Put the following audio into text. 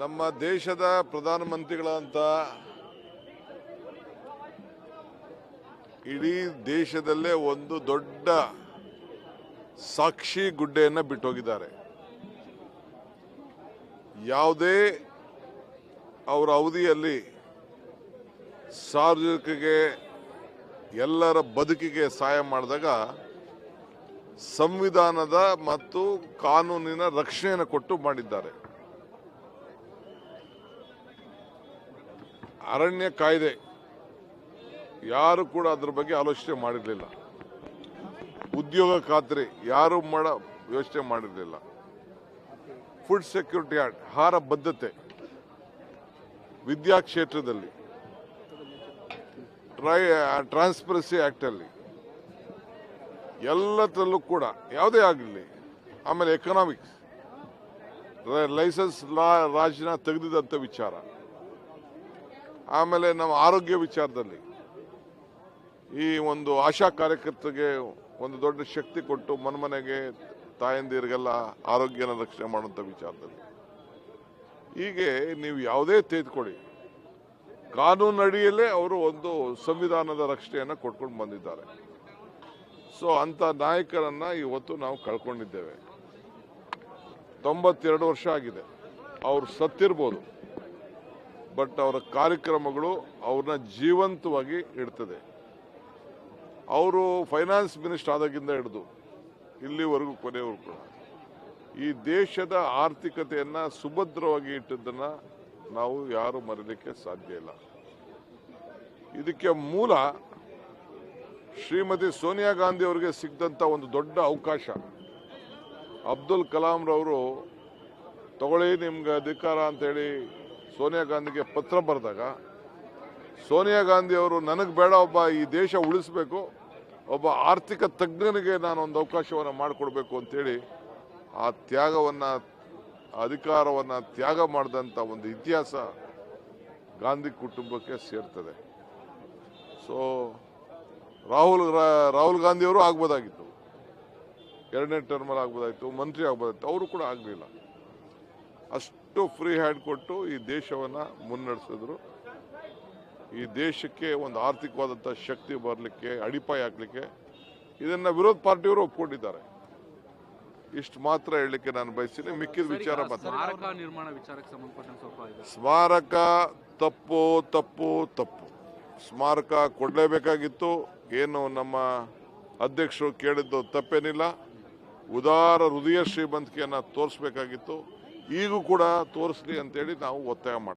ನಮ್ಮ ದೇಶದ ಪ್ರಧಾನಮಂತ್ರಿಗಳಂತ ಇಡೀ ದೇಶದಲ್ಲೇ ಒಂದು ದೊಡ್ಡ ಸಾಕ್ಷಿ ಗುಡ್ಡೆಯನ್ನು ಬಿಟ್ಟೋಗಿದ್ದಾರೆ. ಯಾವುದೇ ಅವರ ಅವಧಿಯಲ್ಲಿ ಸಾರ್ವಜನಿಕರಿಗೆ ಎಲ್ಲರ ಬದುಕಿಗೆ ಸಹಾಯ ಮಾಡಿದಾಗ ಸಂವಿಧಾನದ ಮತ್ತು ಕಾನೂನಿನ ರಕ್ಷಣೆಯನ್ನು ಕೊಟ್ಟು ಮಾಡಿದ್ದಾರೆ. ಅರಣ್ಯ ಕಾಯ್ದೆ ಯಾರು ಕೂಡ ಅದ್ರ ಬಗ್ಗೆ ಆಲೋಚನೆ ಮಾಡಿರಲಿಲ್ಲ. ಉದ್ಯೋಗ ಖಾತ್ರಿ ಯಾರು ಮಾಡ ವ್ಯವಸ್ಥೆ ಮಾಡಿರಲಿಲ್ಲ. ಫುಡ್ ಸೆಕ್ಯೂರಿಟಿ ಆಕ್ಟ್ ಆಹಾರ ಬದ್ಧತೆ, ವಿದ್ಯಾ ಕ್ಷೇತ್ರದಲ್ಲಿ, ಟ್ರೈ, ಟ್ರಾನ್ಸ್ಪರೆನ್ಸಿ ಆ್ಯಕ್ಟಲ್ಲಿ ಎಲ್ಲದರಲ್ಲೂ ಕೂಡ ಯಾವುದೇ ಆಗಲಿ, ಆಮೇಲೆ ಎಕನಾಮಿಕ್ಸ್ ಲೈಸೆನ್ಸ್ ಲಾ ರಾಜ್ಯನ ತೆಗೆದಿದ್ದಂಥ ವಿಚಾರ. ಆಮೇಲೆ ನಮ್ಮ ಆರೋಗ್ಯ ವಿಚಾರದಲ್ಲಿ ಈ ಒಂದು ಆಶಾ ಕಾರ್ಯಕರ್ತರಿಗೆ ಒಂದು ದೊಡ್ಡ ಶಕ್ತಿ ಕೊಟ್ಟು ಮನೆಮನೆಗೆ ತಾಯಂದಿರಿಗೆಲ್ಲ ಆರೋಗ್ಯನ ರಕ್ಷಣೆ ಮಾಡುವಂಥ ವಿಚಾರದಲ್ಲಿ. ಹೀಗೆ ನೀವು ಯಾವುದೇ ತೆಗೆದುಕೊಳ್ಳಿ ಕಾನೂನು ಅಡಿಯಲ್ಲೇ ಅವರು ಒಂದು ಸಂವಿಧಾನದ ರಕ್ಷಣೆಯನ್ನು ಕೊಟ್ಕೊಂಡು ಬಂದಿದ್ದಾರೆ. ಸೊ ಅಂಥ ನಾಯಕರನ್ನು ಇವತ್ತು ನಾವು ಕಳ್ಕೊಂಡಿದ್ದೇವೆ. ತೊಂಬತ್ತೆರಡು ವರ್ಷ ಆಗಿದೆ. ಅವರು ಸತ್ತಿರ್ಬೋದು. ಬಟ್ ಅವರ ಕಾರ್ಯಕ್ರಮಗಳು ಅವ್ರನ್ನ ಜೀವಂತವಾಗಿ ಇಡ್ತದೆ. ಅವರು ಫೈನಾನ್ಸ್ ಮಿನಿಸ್ಟರ್ ಆದಾಗಿಂದ ಹಿಡಿದು ಇಲ್ಲಿವರೆಗೂ ಕೊನೆಯವರೆಗೂ ಕೂಡ ಈ ದೇಶದ ಆರ್ಥಿಕತೆಯನ್ನು ಸುಭದ್ರವಾಗಿ ಇಟ್ಟದ್ದನ್ನ ನಾವು ಯಾರು ಮರೀಲಿಕ್ಕೆ ಸಾಧ್ಯ ಇಲ್ಲ. ಇದಕ್ಕೆ ಮೂಲ ಶ್ರೀಮತಿ ಸೋನಿಯಾ ಗಾಂಧಿ ಅವರಿಗೆ ಸಿಕ್ಕಂತ ಒಂದು ದೊಡ್ಡ ಅವಕಾಶ. ಅಬ್ದುಲ್ ಕಲಾಂ ರವರು ತಗೊಳ್ಳಿ ನಿಮ್ಗೆ ಅಧಿಕಾರ ಅಂತೇಳಿ ಸೋನಿಯಾ ಗಾಂಧಿಗೆ ಪತ್ರ ಬರೆದಾಗ, ಸೋನಿಯಾ ಗಾಂಧಿ ಅವರು, ನನಗೆ ಬೇಡ ಒಬ್ಬ ಈ ದೇಶ ಉಳಿಸಬೇಕು, ಒಬ್ಬ ಆರ್ಥಿಕ ತಜ್ಞನಿಗೆ ನಾನು ಒಂದು ಅವಕಾಶವನ್ನು ಮಾಡಿಕೊಡ್ಬೇಕು ಅಂತೇಳಿ ಆ ತ್ಯಾಗವನ್ನು, ಅಧಿಕಾರವನ್ನು ತ್ಯಾಗ ಮಾಡಿದಂಥ ಒಂದು ಇತಿಹಾಸ ಗಾಂಧಿ ಕುಟುಂಬಕ್ಕೆ ಸೇರ್ತದೆ. ಸೊ ರಾಹುಲ್ ರಾಹುಲ್ ಗಾಂಧಿಯವರು ಆಗ್ಬೋದಾಗಿತ್ತು. ಎರಡನೇ ಟರ್ಮಲ್ಲಿ ಆಗ್ಬೋದಾಗಿತ್ತು ಮಂತ್ರಿ ಆಗ್ಬೋದಾಗಿತ್ತು ಅವರು ಕೂಡ ಆಗಲಿಲ್ಲ. ಅಷ್ಟು ಫ್ರೀ ಹ್ಯಾಂಡ್ ಕೊಟ್ಟು ಈ ದೇಶವನ್ನು ಮುನ್ನಡೆಸಿದ್ರು. ಈ ದೇಶಕ್ಕೆ ಒಂದು ಆರ್ಥಿಕವಾದಂಥ ಶಕ್ತಿ ಬರಲಿಕ್ಕೆ ಅಡಿಪಾಯ ಹಾಕಲಿಕ್ಕೆ ಇದನ್ನು ವಿರೋಧ ಪಾರ್ಟಿಯವರು ಒಪ್ಕೊಂಡಿದ್ದಾರೆ. ಇಷ್ಟು ಮಾತ್ರ ಹೇಳಲಿಕ್ಕೆ ನಾನು ಬಯಸ್ತೀನಿ. ಮಿಕ್ಕಿದ ವಿಚಾರ ಸ್ಮಾರಕ ತಪ್ಪು ತಪ್ಪು ತಪ್ಪು. ಸ್ಮಾರಕ ಕೊಡಲೇಬೇಕಾಗಿತ್ತು. ಏನು ನಮ್ಮ ಅಧ್ಯಕ್ಷರು ಕೇಳಿದ್ದು ತಪ್ಪೇನಿಲ್ಲ. ಉದಾರ ಹೃದಯ ಶ್ರೀಮಂತಿಕೆಯನ್ನು ತೋರಿಸ್ಬೇಕಾಗಿತ್ತು. ಈಗೂ ಕೂಡ ತೋರಿಸ್ಲಿ ಅಂತೇಳಿ ನಾವು ಒತ್ತಾಯ ಮಾಡ್ತೀವಿ.